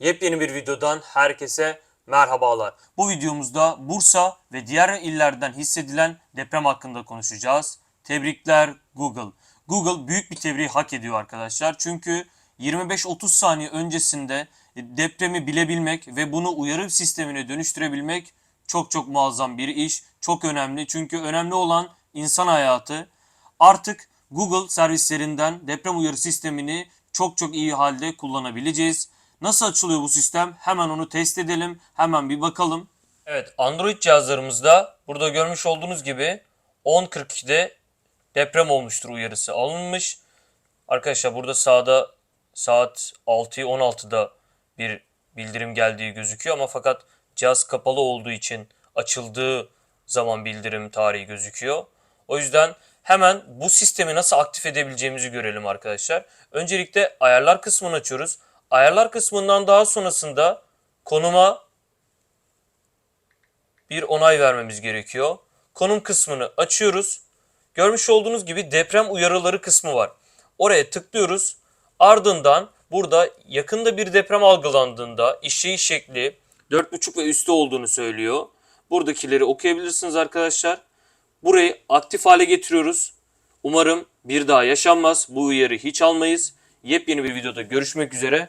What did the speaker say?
Yepyeni bir videodan herkese merhabalar. Bu videomuzda Bursa ve diğer illerden hissedilen deprem hakkında konuşacağız. Tebrikler Google. Google büyük bir tebriği hak ediyor arkadaşlar. Çünkü 25-30 saniye öncesinde depremi bilebilmek ve bunu uyarı sistemine dönüştürebilmek çok çok muazzam bir iş. Çok önemli. Çünkü önemli olan insan hayatı. Artık Google servislerinden deprem uyarı sistemini çok çok iyi halde kullanabileceğiz. Nasıl açılıyor bu sistem? Hemen onu test edelim. Hemen bir bakalım. Evet, Android cihazlarımızda burada görmüş olduğunuz gibi 10.42'de deprem olmuştur uyarısı alınmış. Arkadaşlar burada sağda saat 6'yı 16'da bir bildirim geldiği gözüküyor ama fakat cihaz kapalı olduğu için açıldığı zaman bildirim tarihi gözüküyor. O yüzden hemen bu sistemi nasıl aktif edebileceğimizi görelim arkadaşlar. Öncelikle ayarlar kısmını açıyoruz. Ayarlar kısmından daha sonrasında konuma bir onay vermemiz gerekiyor. Konum kısmını açıyoruz. Görmüş olduğunuz gibi deprem uyarıları kısmı var. Oraya tıklıyoruz. Ardından burada yakında bir deprem algılandığında işleyiş şekli 4.5 ve üstü olduğunu söylüyor. Buradakileri okuyabilirsiniz arkadaşlar. Burayı aktif hale getiriyoruz. Umarım bir daha yaşanmaz. Bu uyarı hiç almayız. Yepyeni bir videoda görüşmek üzere.